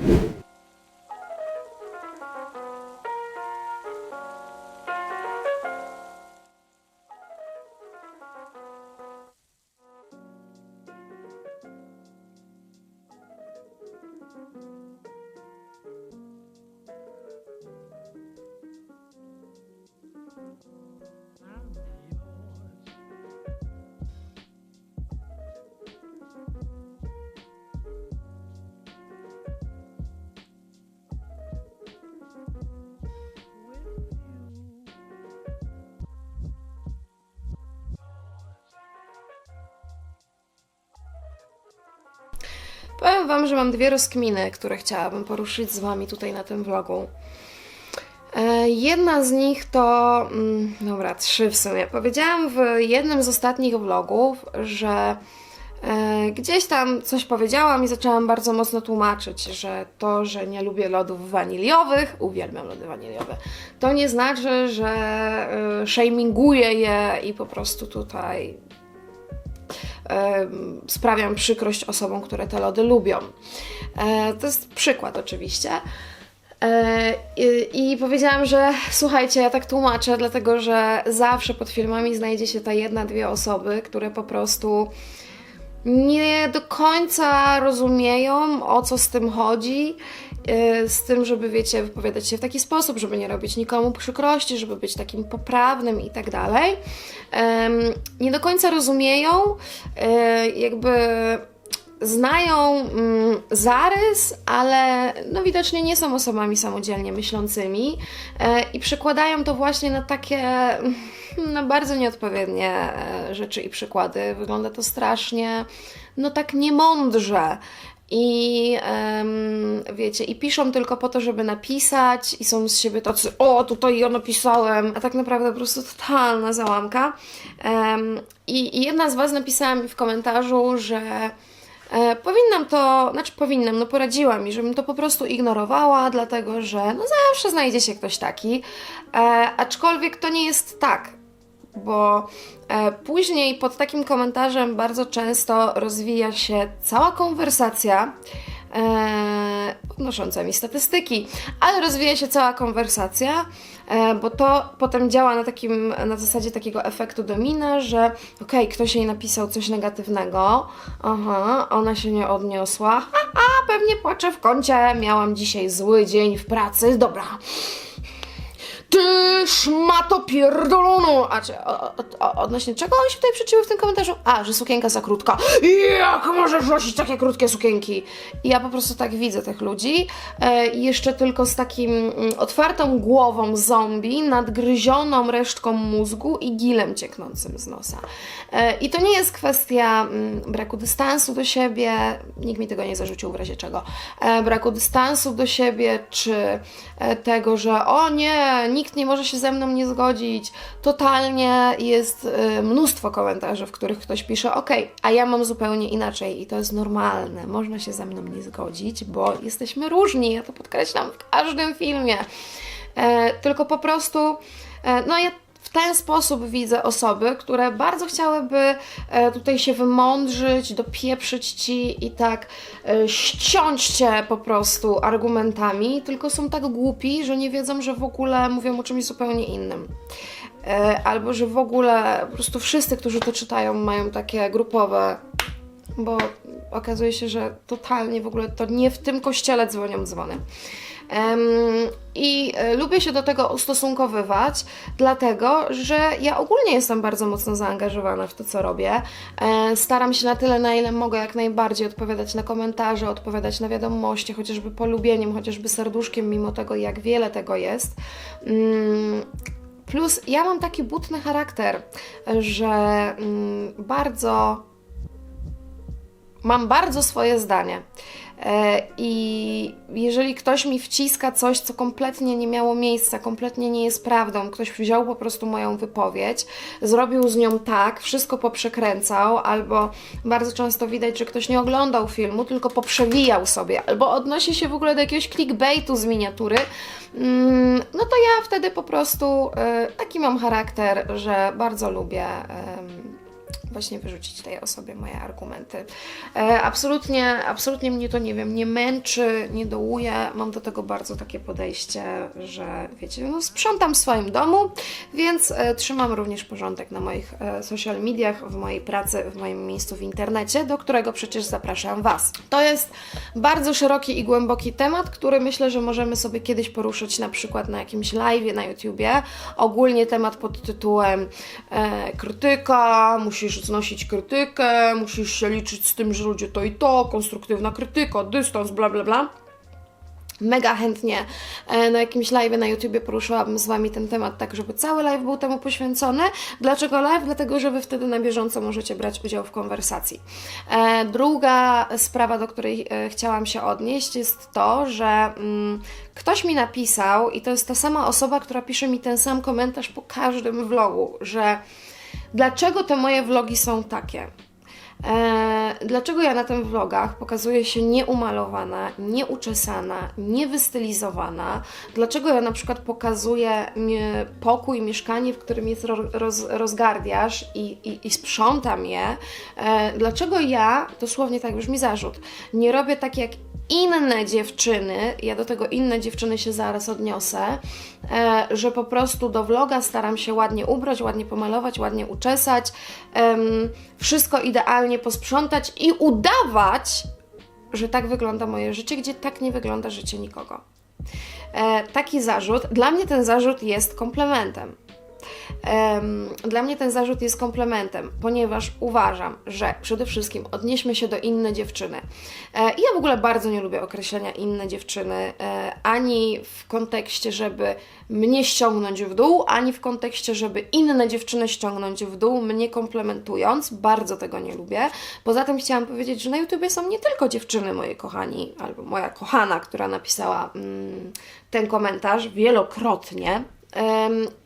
you Powiem Wam, że mam dwie rozkminy, które chciałabym poruszyć z Wami tutaj na tym vlogu. E, Jedna z nich to, mm, dobra, trzy w sumie. Powiedziałam w jednym z ostatnich vlogów, że e, gdzieś tam coś powiedziałam i zaczęłam bardzo mocno tłumaczyć, że to, że nie lubię lodów waniliowych, uwielbiam lody waniliowe, to nie znaczy, że e, shaminguję je i po prostu tutaj sprawiam przykrość osobom, które te lody lubią. E, to jest przykład oczywiście. E, i, powiedziałam, że słuchajcie, ja tak tłumaczę, dlatego że zawsze pod filmami znajdzie się ta jedna, dwie osoby, które po prostu nie do końca rozumieją, o co z tym chodzi. e, Z tym, żeby, wiecie, wypowiadać się w taki sposób, żeby nie robić nikomu przykrości, żeby być takim poprawnym i tak dalej. Nie do końca rozumieją, e, jakby znają mm, zarys, ale no widocznie nie są osobami samodzielnie myślącymi e, i przekładają to właśnie na takie na bardzo nieodpowiednie e, rzeczy i przykłady. Wygląda to strasznie, no tak niemądrze. I em, wiecie, i piszą tylko po to, żeby napisać, i są z siebie tacy, o, tutaj ja napisałem, a tak naprawdę po prostu totalna załamka. Em, i, I jedna z Was napisała mi w komentarzu, że E, powinnam to, znaczy powinnam, no poradziła mi, żebym to po prostu ignorowała, dlatego że no zawsze znajdzie się ktoś taki, e, aczkolwiek to nie jest tak, bo e, później pod takim komentarzem bardzo często rozwija się cała konwersacja, e, podnosząca mi statystyki, ale rozwija się cała konwersacja, e, bo to potem działa na takim, na zasadzie takiego efektu domina, że okej, ktoś jej napisał coś negatywnego, aha, ona się nie odniosła, a, a pewnie płaczę w kącie, miałam dzisiaj zły dzień w pracy, dobra. Ty szmato pierdolono! A czy, o, o, odnośnie czego oni się tutaj przeczyły w tym komentarzu? A, że sukienka za krótka. Jak możesz nosić takie krótkie sukienki? Ja po prostu tak widzę tych ludzi. E, jeszcze tylko z takim mm, otwartą głową zombie, nadgryzioną resztką mózgu i gilem cieknącym z nosa. E, I to nie jest kwestia mm, braku dystansu do siebie, nikt mi tego nie zarzucił w razie czego, e, braku dystansu do siebie, czy e, tego, że o nie, nikt nie może się ze mną nie zgodzić. Totalnie jest e, mnóstwo komentarzy, w których ktoś pisze, ok, a ja mam zupełnie inaczej i to jest normalne, można się ze mną nie zgodzić, bo jesteśmy różni, ja to podkreślam w każdym filmie. E, tylko po prostu, e, no ja w ten sposób widzę osoby, które bardzo chciałyby e, tutaj się wymądrzyć, dopieprzyć ci i tak e, ściąć cię po prostu argumentami, tylko są tak głupi, że nie wiedzą, że w ogóle mówią o czymś zupełnie innym. E, Albo że w ogóle po prostu wszyscy, którzy to czytają, mają takie grupowe bo okazuje się, że totalnie w ogóle to nie w tym kościele dzwonią dzwony. I e, lubię się do tego ustosunkowywać, dlatego że ja ogólnie jestem bardzo mocno zaangażowana w to, co robię. E, staram się na tyle, na ile mogę, jak najbardziej odpowiadać na komentarze, odpowiadać na wiadomości, chociażby polubieniem, chociażby serduszkiem, mimo tego, jak wiele tego jest. Mm, Plus ja mam taki butny charakter, że mm, bardzo mam bardzo swoje zdanie. E, I jeżeli ktoś mi wciska coś, co kompletnie nie miało miejsca, kompletnie nie jest prawdą, ktoś wziął po prostu moją wypowiedź, zrobił z nią tak, wszystko poprzekręcał, albo bardzo często widać, że ktoś nie oglądał filmu, tylko poprzewijał sobie, albo odnosi się w ogóle do jakiegoś clickbaitu z miniatury, mm, no to ja wtedy po prostu e, taki mam charakter, że bardzo lubię. Właśnie wyrzucić tej osobie moje argumenty. E, absolutnie, absolutnie mnie to, nie wiem, nie męczy, nie dołuje. Mam do tego bardzo takie podejście, że wiecie, no sprzątam w swoim domu, więc e, trzymam również porządek na moich e, social mediach, w mojej pracy, w moim miejscu w internecie, do którego przecież zapraszam Was. To jest bardzo szeroki i głęboki temat, który myślę, że możemy sobie kiedyś poruszyć na przykład na jakimś live na YouTubie. Ogólnie temat pod tytułem e, krytyka, musisz znosić krytykę, musisz się liczyć z tym, że ludzie to i to, konstruktywna krytyka, dystans, bla bla bla. Mega chętnie e, na jakimś live na YouTubie poruszyłabym z Wami ten temat, tak żeby cały live był temu poświęcony. Dlaczego live? Dlatego, że Wy wtedy na bieżąco możecie brać udział w konwersacji. E, Druga sprawa, do której e, chciałam się odnieść, jest to, że mm, ktoś mi napisał, i to jest ta sama osoba, która pisze mi ten sam komentarz po każdym vlogu, że dlaczego te moje vlogi są takie? E, dlaczego ja na tych vlogach pokazuję się nieumalowana, nieuczesana, niewystylizowana? Dlaczego ja na przykład pokazuję pokój, mieszkanie, w którym jest ro- roz- rozgardiaż i, i, i sprzątam je? E, dlaczego ja, dosłownie tak brzmi zarzut, nie robię tak jak inne dziewczyny, ja do tego inne dziewczyny się zaraz odniosę, e, że po prostu do vloga staram się ładnie ubrać, ładnie pomalować, ładnie uczesać, wszystko idealnie posprzątać i udawać, że tak wygląda moje życie, gdzie tak nie wygląda życie nikogo. E, taki zarzut, dla mnie ten zarzut jest komplementem. Dla mnie ten zarzut jest komplementem, ponieważ uważam, że przede wszystkim odnieśmy się do inne dziewczyny. E, ja w ogóle bardzo nie lubię określenia inne dziewczyny, e, ani w kontekście, żeby mnie ściągnąć w dół, ani w kontekście, żeby inne dziewczyny ściągnąć w dół, mnie komplementując. Bardzo tego nie lubię. Poza tym chciałam powiedzieć, że na YouTubie są nie tylko dziewczyny, moi kochani, albo moja kochana, która napisała mm, ten komentarz wielokrotnie.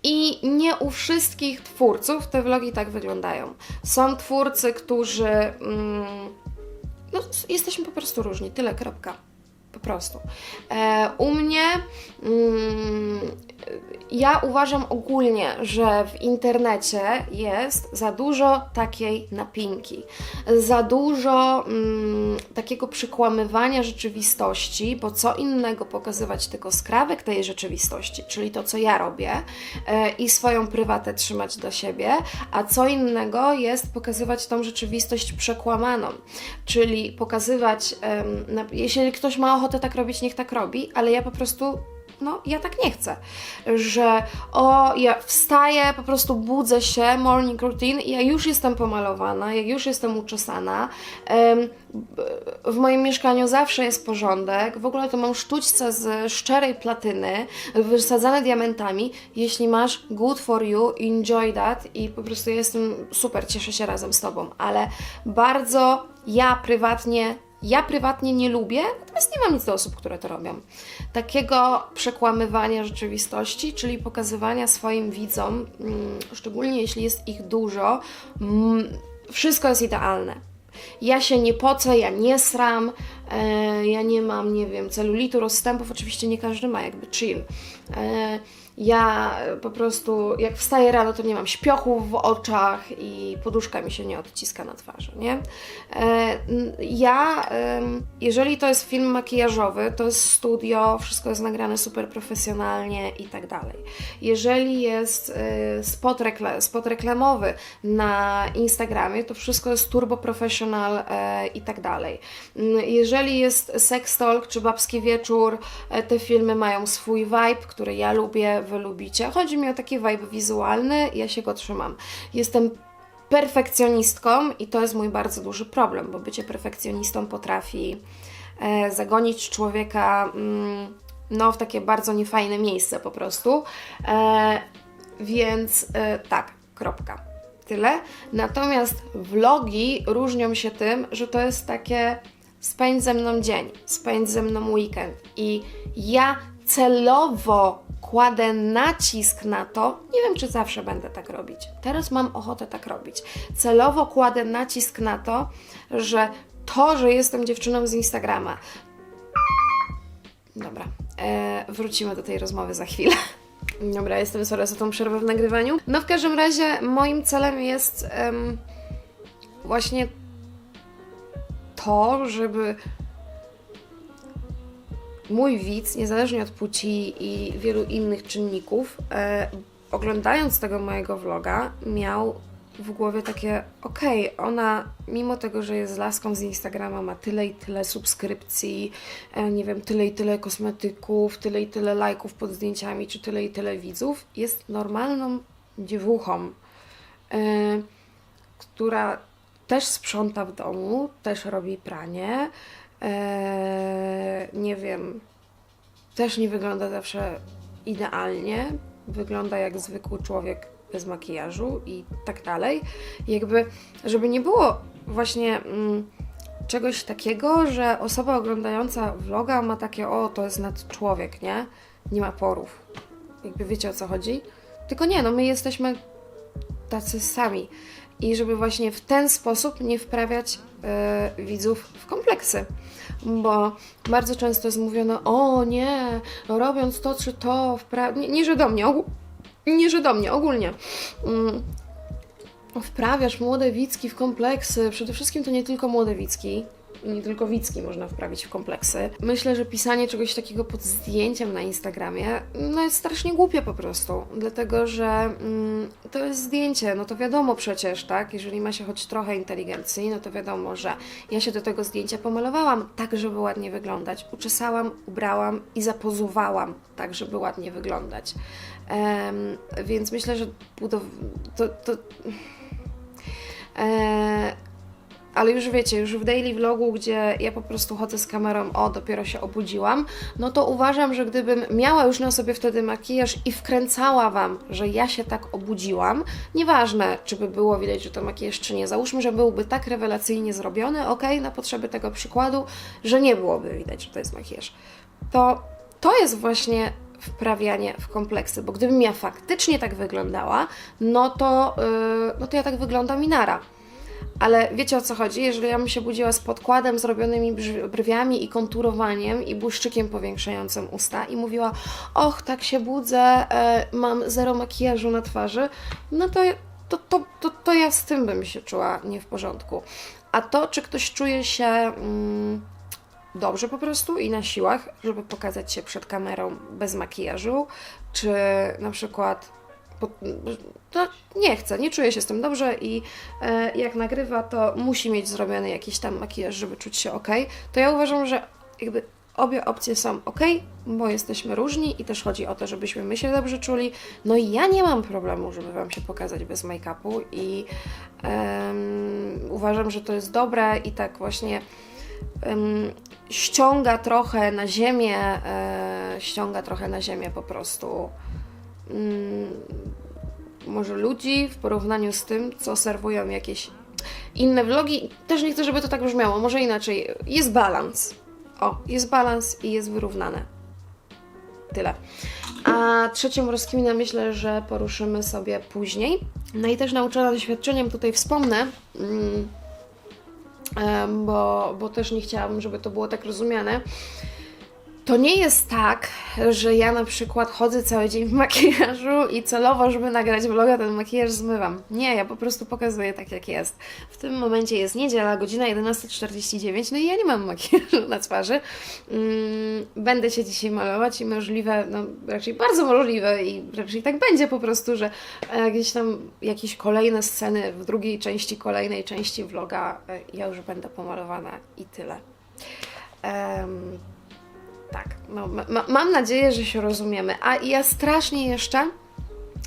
I nie u wszystkich twórców te vlogi tak wyglądają. Są twórcy, którzy. Mm, no, jesteśmy po prostu różni, tyle, kropka. Po prostu. E, u mnie. Mm, ja uważam ogólnie, że w internecie jest za dużo takiej napinki, za dużo mm, takiego przykłamywania rzeczywistości, bo co innego pokazywać tylko skrawek tej rzeczywistości, czyli to, co ja robię e, i swoją prywatę trzymać dla siebie, a co innego jest pokazywać tą rzeczywistość przekłamaną, czyli pokazywać, na, jeśli ktoś ma ochotę tak robić, niech tak robi, ale ja po prostu no, ja tak nie chcę, że o, ja wstaję, po prostu budzę się, morning routine ja już jestem pomalowana, ja już jestem uczesana, w moim mieszkaniu zawsze jest porządek, w ogóle to mam sztućce z szczerej platyny, wysadzane diamentami, jeśli masz good for you, enjoy that i po prostu jestem super, cieszę się razem z Tobą, ale bardzo ja prywatnie ja prywatnie nie lubię, natomiast nie mam nic do osób, które to robią. Takiego przekłamywania rzeczywistości, czyli pokazywania swoim widzom, mm, szczególnie jeśli jest ich dużo, mm, wszystko jest idealne. Ja się nie pocę, ja nie sram, e, ja nie mam, nie wiem, celulitu, rozstępów, oczywiście nie każdy ma, jakby chill. Ja po prostu, jak wstaję rano, to nie mam śpiochów w oczach i poduszka mi się nie odciska na twarzy, nie? E, ja, jeżeli to jest film makijażowy, to jest studio, wszystko jest nagrane super profesjonalnie i tak dalej. Jeżeli jest e, spot, spot reklamowy na Instagramie, to wszystko jest turbo professional e, i tak dalej. Jeżeli jest sex talk czy babski wieczór, te filmy mają swój vibe, który ja lubię, wy lubicie. Chodzi mi o taki vibe wizualny, ja się go trzymam. Jestem perfekcjonistką i to jest mój bardzo duży problem, bo bycie perfekcjonistą potrafi e, zagonić człowieka mm, no, w takie bardzo niefajne miejsce po prostu. E, więc e, tak, kropka. Tyle. Natomiast vlogi różnią się tym, że to jest takie spędź ze mną dzień, spędź ze mną weekend. I ja celowo kładę nacisk na to, nie wiem czy zawsze będę tak robić. Teraz mam ochotę tak robić. Celowo kładę nacisk na to, że to, że jestem dziewczyną z Instagrama. Dobra, e, wrócimy do tej rozmowy za chwilę. Dobra, jestem sorry za tą przerwę w nagrywaniu. No w każdym razie moim celem jest właśnie to, żeby mój widz, niezależnie od płci i wielu innych czynników, e, oglądając tego mojego vloga, miał w głowie takie, okej, ona mimo tego, że jest laską z Instagrama, ma tyle i tyle subskrypcji, e, nie wiem, tyle i tyle kosmetyków, tyle i tyle lajków pod zdjęciami, czy tyle i tyle widzów, jest normalną dziewuchą, e, która też sprząta w domu, też robi pranie, e, nie wiem, też nie wygląda zawsze idealnie, wygląda jak zwykły człowiek bez makijażu i tak dalej. Jakby, żeby nie było właśnie mm, czegoś takiego, że osoba oglądająca vloga ma takie, o, to jest nad człowiek, nie? Nie ma porów. Jakby wiecie o co chodzi? Tylko nie, no my jesteśmy tacy sami. I żeby właśnie w ten sposób nie wprawiać widzów w kompleksy. Bo bardzo często jest mówione, o nie, robiąc to czy to, nie, nie, że do mnie, nie, że do mnie, ogólnie. Mm, wprawiasz młode Wicki w kompleksy. Przede wszystkim to nie tylko młode Wicki, nie tylko Wicki można wprawić w kompleksy. Myślę, że pisanie czegoś takiego pod zdjęciem na Instagramie no jest strasznie głupie po prostu, dlatego że mm, to jest zdjęcie, no to wiadomo przecież, tak? Jeżeli ma się choć trochę inteligencji, no to wiadomo, że ja się do tego zdjęcia pomalowałam tak, żeby ładnie wyglądać. Uczesałam, ubrałam i zapozowałam tak, żeby ładnie wyglądać. Em, więc myślę, że budow- to, to ale już wiecie, już w daily vlogu, gdzie ja po prostu chodzę z kamerą, o, dopiero się obudziłam, no to uważam, że gdybym miała już na sobie wtedy makijaż i wkręcała Wam, że ja się tak obudziłam, nieważne, czy by było widać, że to makijaż, czy nie, załóżmy, że byłby tak rewelacyjnie zrobiony, ok, na potrzeby tego przykładu, że nie byłoby widać, że to jest makijaż, to to jest właśnie wprawianie w kompleksy, bo gdybym ja faktycznie tak wyglądała, no to, yy, no to ja tak wyglądam i nara. Ale wiecie o co chodzi? Jeżeli ja bym się budziła z podkładem, zrobionymi brwiami i konturowaniem i błyszczykiem powiększającym usta i mówiła, och, tak się budzę, e, mam zero makijażu na twarzy, no to, to, to, to, to ja z tym bym się czuła nie w porządku. A to, czy ktoś czuje się mm, dobrze po prostu i na siłach, żeby pokazać się przed kamerą bez makijażu, czy na przykład po, to nie chce, nie czuje się z tym dobrze i e, jak nagrywa, to musi mieć zrobiony jakiś tam makijaż, żeby czuć się ok, to ja uważam, że jakby obie opcje są ok, bo jesteśmy różni i też chodzi o to, żebyśmy my się dobrze czuli. No i ja nie mam problemu, żeby Wam się pokazać bez make-upu i uważam, że to jest dobre i tak właśnie em, ściąga trochę na ziemię, e, ściąga trochę na ziemię po prostu może ludzi w porównaniu z tym, co serwują jakieś inne vlogi. Też nie chcę, żeby to tak brzmiało, może inaczej. Jest balans. O, jest balans i jest wyrównane. Tyle. A trzecią rozkminę myślę, że poruszymy sobie później. No i też nauczona doświadczeniem tutaj wspomnę, mm, bo, bo też nie chciałabym, żeby to było tak rozumiane. To nie jest tak, że ja na przykład chodzę cały dzień w makijażu i celowo, żeby nagrać vloga, ten makijaż zmywam. Nie, ja po prostu pokazuję tak, jak jest. W tym momencie jest niedziela, godzina 11.49, no i ja nie mam makijażu na twarzy. Mm, Będę się dzisiaj malować i możliwe, no raczej bardzo możliwe i raczej tak będzie po prostu, że e, gdzieś tam jakieś kolejne sceny w drugiej części kolejnej części vloga e, ja już będę pomalowana i tyle. Tak, no, ma, ma, mam nadzieję, że się rozumiemy. A ja strasznie jeszcze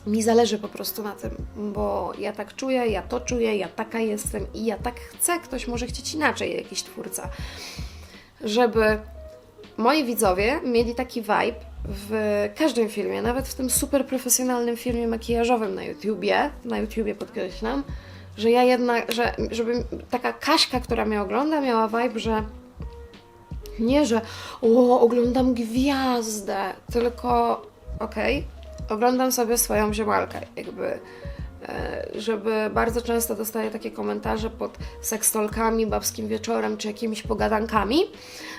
mi zależy po prostu na tym, bo ja tak czuję, ja to czuję, ja taka jestem i ja tak chcę. Ktoś może chcieć inaczej, jakiś twórca, żeby moi widzowie mieli taki vibe w każdym filmie, nawet w tym super profesjonalnym filmie makijażowym na YouTubie, na YouTubie podkreślam, że ja jednak, że, żeby taka Kaśka, która mnie ogląda, miała vibe, że nie, że o, oglądam gwiazdę, tylko okej, oglądam sobie swoją ziomalkę, jakby e, żeby bardzo często dostaję takie komentarze pod sekstolkami, babskim wieczorem czy jakimiś pogadankami,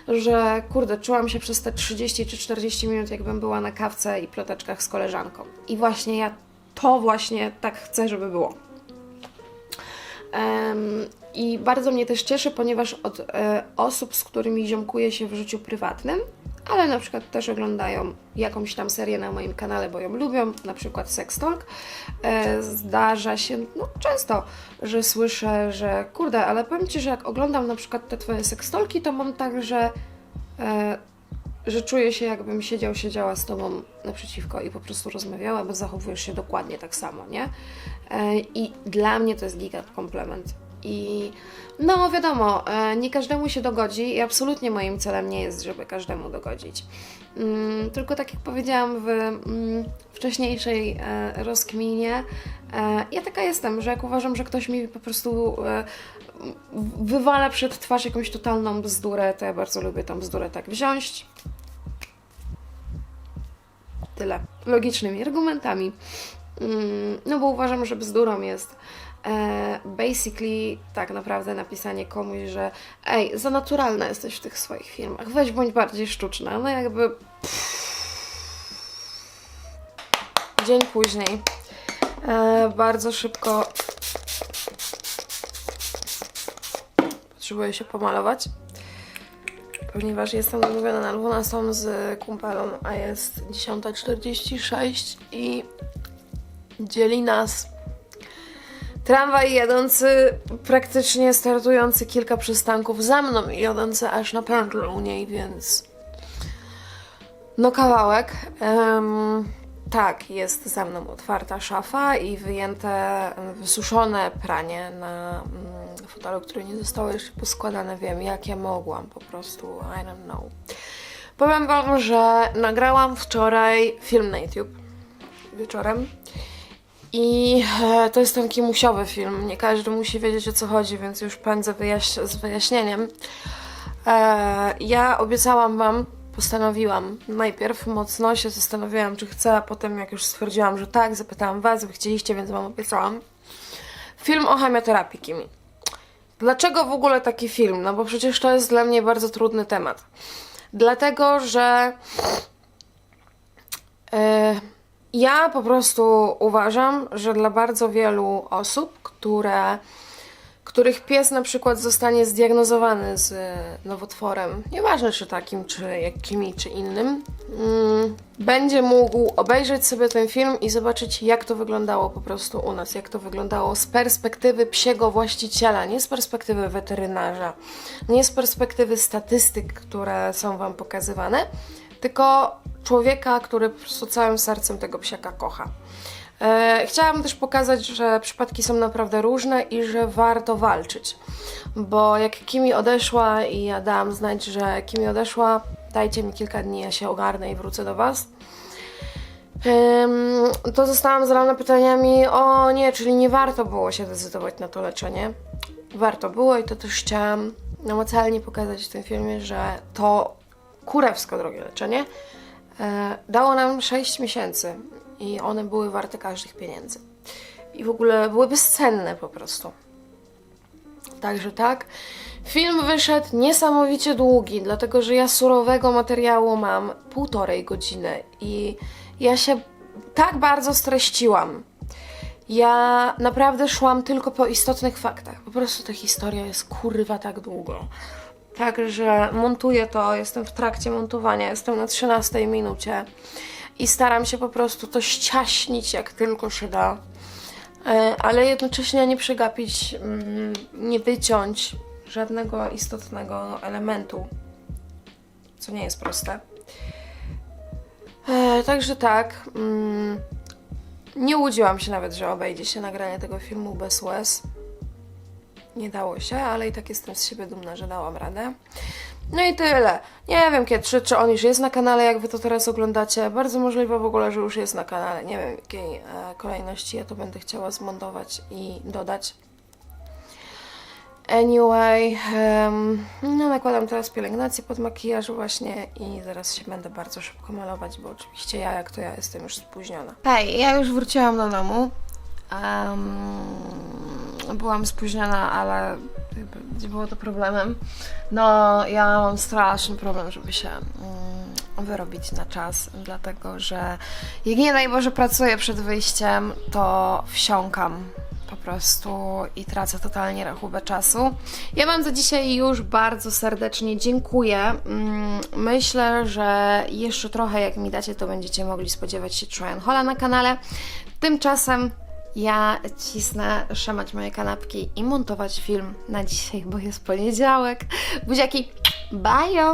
że kurde, czułam się przez te 30 czy 40 minut, jakbym była na kawce i ploteczkach z koleżanką. I właśnie ja to właśnie tak chcę, żeby było. I bardzo mnie też cieszy, ponieważ od e, osób, z którymi ziomkuję się w życiu prywatnym, ale na przykład też oglądają jakąś tam serię na moim kanale, bo ją lubią, na przykład Sex Talk, e, zdarza się no, często, że słyszę, że kurde, ale powiem Ci, że jak oglądam na przykład te Twoje sextolki, to mam tak, że e, że czuję się, jakbym siedział, siedziała z tobą naprzeciwko i po prostu rozmawiała, bo zachowujesz się dokładnie tak samo, nie? E, I dla mnie to jest giga komplement. I no wiadomo, e, nie każdemu się dogodzi i absolutnie moim celem nie jest, żeby każdemu dogodzić. Mm, tylko tak jak powiedziałam w mm, wcześniejszej e, rozkminie, e, ja taka jestem, że jak uważam, że ktoś mi po prostu wywala przed twarz jakąś totalną bzdurę, to ja bardzo lubię tą bzdurę tak wziąć. Tyle. Logicznymi argumentami. Mm, No bo uważam, że bzdurą jest e, basically tak naprawdę napisanie komuś, że ej, za naturalna jesteś w tych swoich filmach, weź bądź bardziej sztuczna. No jakby dzień później e, bardzo szybko potrzebuję się pomalować, ponieważ jestem umówiona na 12 z kumpelą, a jest 10.46 i dzieli nas tramwaj jadący, praktycznie startujący kilka przystanków za mną i jadący aż na pętlę u niej, więc no kawałek. Em, tak, jest za mną otwarta szafa i wyjęte, wysuszone pranie na mm, fotelu, które nie zostało jeszcze poskładane. Wiem, jak ja mogłam, po prostu, I don't know. Powiem Wam, że nagrałam wczoraj film na YouTube wieczorem. I e, to jest ten kimusiowy film. Nie każdy musi wiedzieć o co chodzi, więc już pędzę z wyjaśnieniem. E, ja obiecałam Wam, postanowiłam najpierw mocno się zastanowiłam, czy chcę, a potem jak już stwierdziłam, że tak, zapytałam Was, Wy chcieliście, więc Wam obiecałam. Film o chemioterapii Kimi. Dlaczego w ogóle taki film? No bo przecież to jest dla mnie bardzo trudny temat. Dlatego, że e, ja po prostu uważam, że dla bardzo wielu osób, które, których pies na przykład zostanie zdiagnozowany z nowotworem, nieważne czy takim, czy jakimi, czy innym, mm, będzie mógł obejrzeć sobie ten film i zobaczyć, jak to wyglądało po prostu u nas, jak to wyglądało z perspektywy psiego właściciela, nie z perspektywy weterynarza, nie z perspektywy statystyk, które są Wam pokazywane, tylko człowieka, który po prostu całym sercem tego psiaka kocha. E, chciałam też pokazać, że przypadki są naprawdę różne i że warto walczyć. Bo jak Kimi odeszła i ja dałam znać, że Kimi odeszła, dajcie mi kilka dni, ja się ogarnę i wrócę do Was. To zostałam zalana pytaniami, o nie, czyli nie warto było się decydować na to leczenie. Warto było i to też chciałam namacalnie pokazać w tym filmie, że to kurewsko drogie leczenie dało nam 6 miesięcy i one były warte każdych pieniędzy. I w ogóle były bezcenne po prostu. Także tak. Film wyszedł niesamowicie długi, dlatego że ja surowego materiału mam półtorej godziny i ja się tak bardzo streściłam. Ja naprawdę szłam tylko po istotnych faktach. Po prostu ta historia jest kurwa tak długo. Także montuję to, jestem w trakcie montowania, jestem na 13 minucie i staram się po prostu to ściaśnić jak tylko się da. E, ale jednocześnie nie przegapić, mm, nie wyciąć żadnego istotnego elementu, co nie jest proste. E, także tak, mm, nie łudziłam się nawet, że obejdzie się nagranie tego filmu bez łez. Nie dało się, ale i tak jestem z siebie dumna, że dałam radę. No i tyle. Nie wiem kiedy, czy, czy on już jest na kanale, jak wy to teraz oglądacie. Bardzo możliwe w ogóle, że już jest na kanale. Nie wiem jakiej e, kolejności ja to będę chciała zmontować i dodać. Anyway, em, no nakładam teraz pielęgnację pod makijaż właśnie i zaraz się będę bardzo szybko malować, bo oczywiście ja, jak to ja, jestem już spóźniona. Hej, ja już wróciłam do domu. Em, no, byłam spóźniona, ale nie było to problemem. No, ja mam straszny problem, żeby się um, wyrobić na czas, dlatego że jak nie daj Boże pracuję przed wyjściem, to wsiąkam po prostu i tracę totalnie rachubę czasu. Ja Wam za dzisiaj już bardzo serdecznie dziękuję. Mm, myślę, że jeszcze trochę jak mi dacie, to będziecie mogli spodziewać się Trojan Hola na kanale. Tymczasem ja cisnę szemać moje kanapki i montować film na dzisiaj, bo jest poniedziałek. Buziaki, bajo!